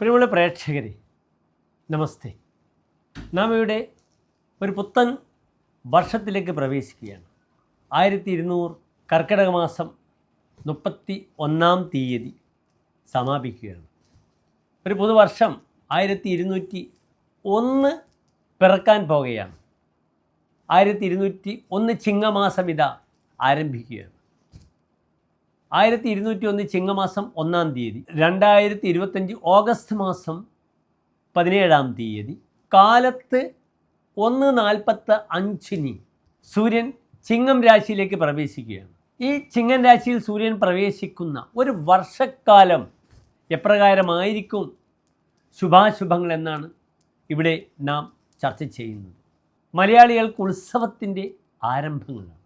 പ്രിയമുള്ള പ്രേക്ഷകരെ നമസ്തേ. നാം ഇവിടെ ഒരു പുത്തൻ വർഷത്തിലേക്ക് പ്രവേശിക്കുകയാണ്. ആയിരത്തി ഇരുന്നൂറ് കർക്കിടക മാസം മുപ്പത്തി ഒന്നാം തീയതി സമാപിക്കുകയാണ്. ഒരു പുതുവർഷം ആയിരത്തി ഇരുന്നൂറ്റി ഒന്ന് പിറക്കാൻ പോകുകയാണ് ആയിരത്തി ഇരുന്നൂറ്റി ഒന്ന് ചിങ്ങമാസം ഇതാ ആരംഭിക്കുകയാണ്. ആയിരത്തി ഇരുന്നൂറ്റി ഒന്ന് ചിങ്ങമാസം ഒന്നാം തീയതി രണ്ടായിരത്തി ഇരുപത്തഞ്ച് ഓഗസ്റ്റ് മാസം പതിനേഴാം തീയതി കാലത്ത് ഒന്ന് നാൽപ്പത്ത് അഞ്ചിന് സൂര്യൻ ചിങ്ങം രാശിയിലേക്ക് പ്രവേശിക്കുകയാണ്. ഈ ചിങ്ങൻ രാശിയിൽ സൂര്യൻ പ്രവേശിക്കുന്ന ഒരു വർഷക്കാലം എപ്രകാരമായിരിക്കും ശുഭാശുഭങ്ങൾ എന്നാണ് ഇവിടെ നാം ചർച്ച ചെയ്യുന്നത്. മലയാളികൾക്ക് ഉത്സവത്തിന്റെ ആരംഭങ്ങളാണ്.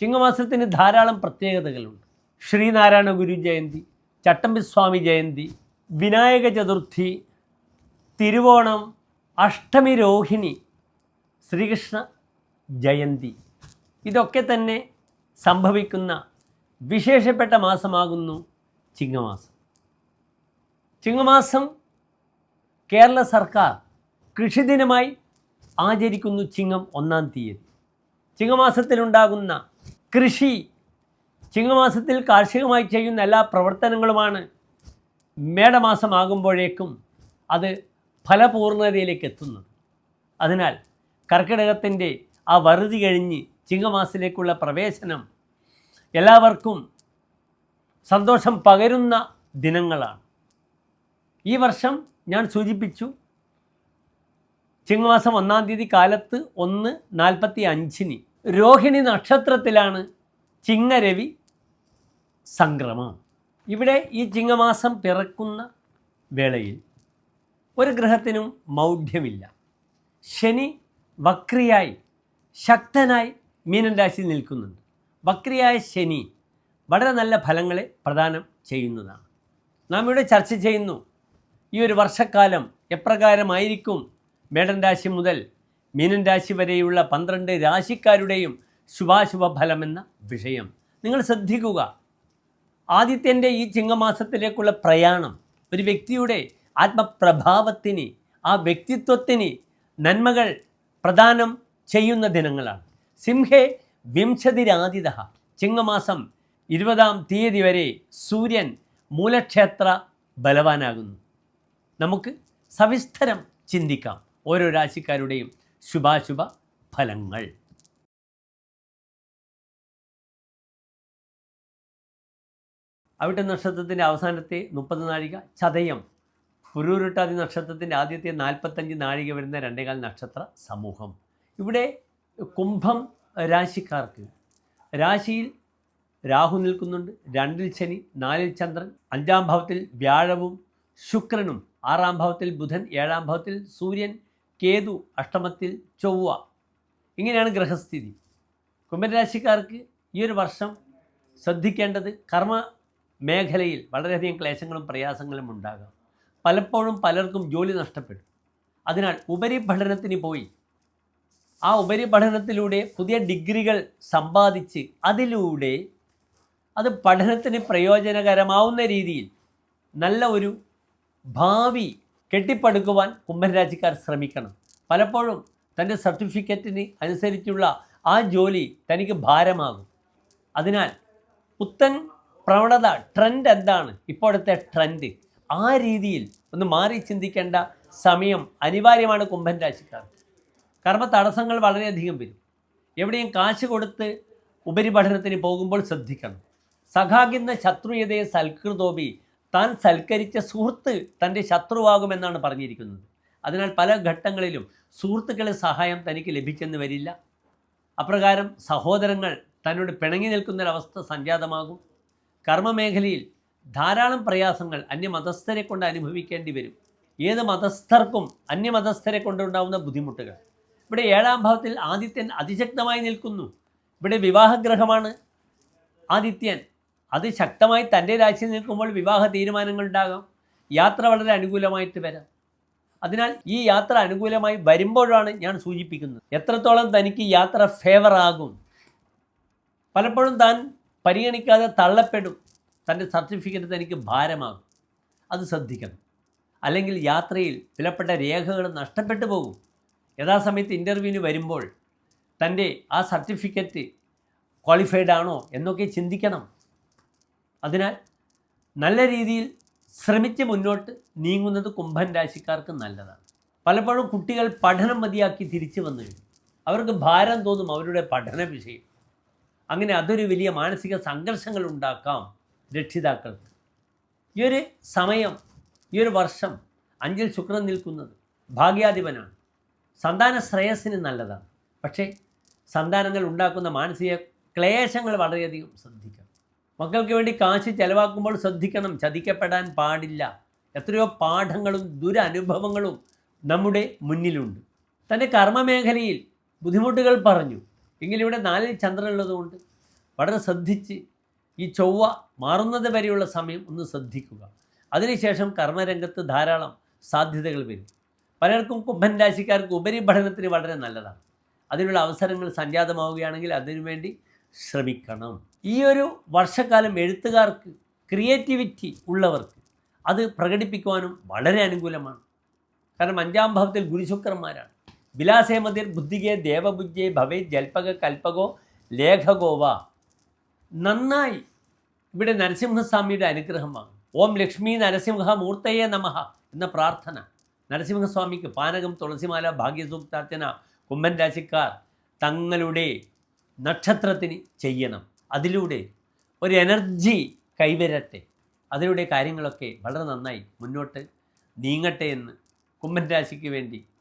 ചിങ്ങമാസത്തിന് ധാരാളം പ്രത്യേകതകളുണ്ട്. ശ്രീനാരായണ ഗുരു ജയന്തി ചട്ടമ്പിസ്വാമി ജയന്തി വിനായക ചതുർത്ഥി തിരുവോണം അഷ്ടമി രോഹിണി ശ്രീകൃഷ്ണ ജയന്തി. ഇതൊക്കെ തന്നെ സംഭവിക്കുന്ന വിശേഷപ്പെട്ട മാസമാകുന്നു ചിങ്ങമാസം. ചിങ്ങമാസം കേരള സർക്കാർ കൃഷിദിനമായി ആചരിക്കുന്നു ചിങ്ങം ഒന്നാം തീയതി. ചിങ്ങമാസത്തിലുണ്ടാകുന്ന കൃഷി ചിങ്ങമാസത്തിൽ കാർഷികമായി ചെയ്യുന്ന എല്ലാ പ്രവർത്തനങ്ങളുമാണ് മേടമാസമാകുമ്പോഴേക്കും അത് ഫലപൂർണതയിലേക്ക് എത്തുന്നത്. അതിനാൽ കർക്കിടകത്തിന്റെ ആ വറുതി കഴിഞ്ഞ് ചിങ്ങമാസത്തിലേക്കുള്ള പ്രവേശനം എല്ലാവർക്കും സന്തോഷം പകരുന്ന ദിനങ്ങളാണ്. ഈ വർഷം ഞാൻ സൂചിപ്പിച്ചു ചിങ്ങമാസം ഒന്നാം തീയതി കാലത്ത് ഒന്ന് നാൽപ്പത്തി അഞ്ചിന് രോഹിണി നക്ഷത്രത്തിലാണ് ചിങ്ങരവി സംക്രമം. ഇവിടെ ഈ ചിങ്ങമാസം പിറക്കുന്ന വേളയിൽ ഒരു ഗ്രഹത്തിനും മൗഢ്യമില്ല. ശനി വക്രിയായി ശക്തനായി മീനൻ രാശിയിൽ നിൽക്കുന്നുണ്ട്. വക്രിയായ ശനി വളരെ നല്ല ഫലങ്ങളെ പ്രദാനം ചെയ്യുന്നതാണ്. നാം ഇവിടെ ചർച്ച ചെയ്യുന്നു ഈ ഒരു വർഷക്കാലം എപ്രകാരമായിരിക്കും മേടൻ രാശി മുതൽ മീനൻ രാശി വരെയുള്ള പന്ത്രണ്ട് രാശിക്കാരുടെയും ശുഭാശുഭ ഫലമെന്ന വിഷയം. നിങ്ങൾ ശ്രദ്ധിക്കുക ആദിത്യന്റെ ഈ ചിങ്ങമാസത്തിലേക്കുള്ള പ്രയാണം ഒരു വ്യക്തിയുടെ ആത്മപ്രഭാവത്തിന് ആ വ്യക്തിത്വത്തിന് നന്മകൾ പ്രദാനം ചെയ്യുന്ന ദിനങ്ങളാണ്. സിംഹേ വിംശതിരാതിഥ ചിങ്ങമാസം ഇരുപതാം തീയതി വരെ സൂര്യൻ മൂലക്ഷേത്ര ബലവാനാകുന്നു. നമുക്ക് സവിസ്തരം ചിന്തിക്കാം. ഓരോ രാശിക്കാരുടെയും ശുഭാശുഭ ഫലങ്ങൾ അവിട്ട നക്ഷത്രത്തിന്റെ അവസാനത്തെ മുപ്പത് നാഴിക ചതയം. പുരൂരുട്ടാതി നക്ഷത്രത്തിന്റെ ആദ്യത്തെ നാൽപ്പത്തഞ്ച് നാഴിക വരുന്ന രണ്ടേകാൽ നക്ഷത്ര സമൂഹം. ഇവിടെ കുംഭം രാശിക്കാർക്ക്. രാശിയിൽ രാഹു നിൽക്കുന്നുണ്ട്. രണ്ടിൽ ശനി നാലിൽ ചന്ദ്രൻ അഞ്ചാം ഭാവത്തിൽ വ്യാഴവും ശുക്രനും ആറാം ഭാവത്തിൽ ബുധൻ ഏഴാം ഭാവത്തിൽ സൂര്യൻ കേതു അഷ്ടമത്തിൽ ചൊവ്വ. ഇങ്ങനെയാണ് ഗ്രഹസ്ഥിതി. കുംഭരാശിക്കാർക്ക് ഈ ഒരു വർഷം ശ്രദ്ധിക്കേണ്ടത് കർമ്മ മേഖലയിൽ വളരെയധികം ക്ലേശങ്ങളും പ്രയാസങ്ങളും ഉണ്ടാകാം. പലപ്പോഴും പലർക്കും ജോലി നഷ്ടപ്പെടും. അതിനാൽ ഉപരിപഠനത്തിന് പോയി. ആ ഉപരിപഠനത്തിലൂടെ പുതിയ ഡിഗ്രികൾ സമ്പാദിച്ച് അതിലൂടെ അത് പഠനത്തിന് പ്രയോജനകരമാവുന്ന രീതിയിൽ നല്ല ഒരു ഭാവി കെട്ടിപ്പടുക്കുവാൻ കുംഭരാജിക്കാർ ശ്രമിക്കണം. പലപ്പോഴും തന്റെ സർട്ടിഫിക്കറ്റിന് അനുസരിച്ചുള്ള ആ ജോലി തനിക്ക് ഭാരമാകും. അതിനാൽ പുത്തൻ പ്രവണത ട്രെൻഡ് എന്താണ്? ഇപ്പോഴത്തെ ട്രെൻഡ് ആ രീതിയിൽ ഒന്ന് മാറി ചിന്തിക്കേണ്ട സമയം അനിവാര്യമാണ് കുംഭൻ രാശിക്കാർ കർമ്മ തടസ്സങ്ങൾ വളരെയധികം വരും. എവിടെയും കാശ് കൊടുത്ത് ഉപരിപഠനത്തിന് പോകുമ്പോൾ ശ്രദ്ധിക്കണം. സഖാകിന്ന ശത്രുയതയെ സൽകൃതോപി താൻ സൽക്കരിച്ച സുഹൃത്ത് തന്റെ ശത്രുവാകുമെന്നാണ് പറഞ്ഞിരിക്കുന്നത്. അതിനാൽ പല ഘട്ടങ്ങളിലും സുഹൃത്തുക്കളെ സഹായം തനിക്ക് ലഭിച്ചെന്ന് വരില്ല. അപ്രകാരം സഹോദരങ്ങൾ തന്നോട് പിണങ്ങി നിൽക്കുന്നൊരവസ്ഥ സംജാതമാകും. കർമ്മമേഖലയിൽ ധാരാളം പ്രയാസങ്ങൾ അന്യമതസ്ഥരെ കൊണ്ട് അനുഭവിക്കേണ്ടി വരും. ഏത് മതസ്ഥർക്കും അന്യമതസ്ഥരെ കൊണ്ടുണ്ടാവുന്ന ബുദ്ധിമുട്ടുകൾ. ഇവിടെ ഏഴാം ഭാവത്തിൽ ആദിത്യൻ അതിശക്തമായി നിൽക്കുന്നു. ഇവിടെ വിവാഹഗ്രഹമാണ് ആദിത്യൻ. അത് ശക്തമായി തന്റെ രാശിയിൽ നിൽക്കുമ്പോൾ വിവാഹ തീരുമാനങ്ങൾ ഉണ്ടാകാം. യാത്ര വളരെ അനുകൂലമായിട്ട് വരാം. അതിനാൽ ഈ യാത്ര അനുകൂലമായി വരുമ്പോഴാണ് ഞാൻ സൂചിപ്പിക്കുന്നത്. എത്രത്തോളം തനിക്ക് യാത്ര ഫേവറാകും പലപ്പോഴും താൻ പരിഗണിക്കാതെ തള്ളപ്പെടും. തന്റെ സർട്ടിഫിക്കറ്റ് തനിക്ക് ഭാരമാകും. അത് ശ്രദ്ധിക്കണം. അല്ലെങ്കിൽ യാത്രയിൽ വിലപ്പെട്ട രേഖകൾ നഷ്ടപ്പെട്ടു പോകും. യഥാസമയത്ത് ഇന്റർവ്യൂവിന് വരുമ്പോൾ തന്റെ ആ സർട്ടിഫിക്കറ്റ് ക്വാളിഫൈഡ് ആണോ എന്നൊക്കെ ചിന്തിക്കണം. അതിനാൽ നല്ല രീതിയിൽ ശ്രമിച്ച് മുന്നോട്ട് നീങ്ങുന്നത് കുംഭൻ രാശിക്കാർക്ക് നല്ലതാണ്. പലപ്പോഴും കുട്ടികൾ പഠനം മതിയാക്കി തിരിച്ചു വന്നു കഴിഞ്ഞു. അവർക്ക് ഭാരം തോന്നും അവരുടെ പഠന വിഷയം. അങ്ങനെ അതൊരു വലിയ മാനസിക സംഘർഷങ്ങൾ ഉണ്ടാക്കാം രക്ഷിതാക്കൾക്ക് ഈ ഒരു സമയം ഈ ഒരു വർഷം അഞ്ചിൽ ശുക്രൻ നിൽക്കുന്നത് ഭാഗ്യാധിപനാണ്. സന്താന ശ്രേയസ്സിന് നല്ലതാണ്. പക്ഷേ സന്താനങ്ങൾ ഉണ്ടാക്കുന്ന മാനസിക ക്ലേശങ്ങൾ വളരെയധികം ശ്രദ്ധിക്കണം. മക്കൾക്ക് വേണ്ടി കാശ് ചെലവാക്കുമ്പോൾ ശ്രദ്ധിക്കണം. ചതിക്കപ്പെടാൻ പാടില്ല. എത്രയോ പാഠങ്ങളും ദുരനുഭവങ്ങളും നമ്മുടെ മുന്നിലുണ്ട്. തന്റെ കർമ്മമേഖലയിൽ ബുദ്ധിമുട്ടുകൾ പറഞ്ഞു. എങ്കിലും നാലിൽ നാലിൽ ചന്ദ്രനുള്ളതുകൊണ്ട് വളരെ ശ്രദ്ധിച്ച് ഈ ചൊവ്വ മാറുന്നത് വരെയുള്ള സമയം ഒന്ന് ശ്രദ്ധിക്കുക. അതിനുശേഷം കർമ്മരംഗത്ത് ധാരാളം സാധ്യതകൾ വരും. പലർക്കും കുംഭൻ രാശിക്കാർക്ക് ഉപരിപഠനത്തിന് വളരെ നല്ലതാണ്. അതിനുള്ള അവസരങ്ങൾ സംജാതമാവുകയാണെങ്കിൽ അതിനുവേണ്ടി ശ്രമിക്കണം. ഈ ഒരു വർഷക്കാലം എഴുത്തുകാർക്ക് ക്രിയേറ്റിവിറ്റി ഉള്ളവർക്ക് അത് പ്രകടിപ്പിക്കുവാനും വളരെ അനുകൂലമാണ്. കാരണം അഞ്ചാം ഭാവത്തിൽ ഗുരുശുക്രന്മാരാണ്. വിലാസേമതിർ ബുദ്ധികെ ദേവബുദ്ധിയെ ഭവേ ജൽപക കൽപ്പകോ ലേഖകോവ. നന്നായി. ഇവിടെ നരസിംഹസ്വാമിയുടെ അനുഗ്രഹമാണ് ഓം ലക്ഷ്മി നരസിംഹ മൂർത്തയെ നമഹ എന്ന പ്രാർത്ഥന. നരസിംഹസ്വാമിക്ക് പാനകം തുളസിമാല ഭാഗ്യസൂക്താർച്ചന കുംഭൻ രാശിക്കാർ തങ്ങളുടെ നക്ഷത്രത്തിന് ചെയ്യണം. അതിലൂടെ ഒരു എനർജി കൈവരട്ടെ. അതിലൂടെ കാര്യങ്ങളൊക്കെ വളരെ നന്നായി മുന്നോട്ട് നീങ്ങട്ടെ എന്ന് കുംഭൻ രാശിക്ക് വേണ്ടി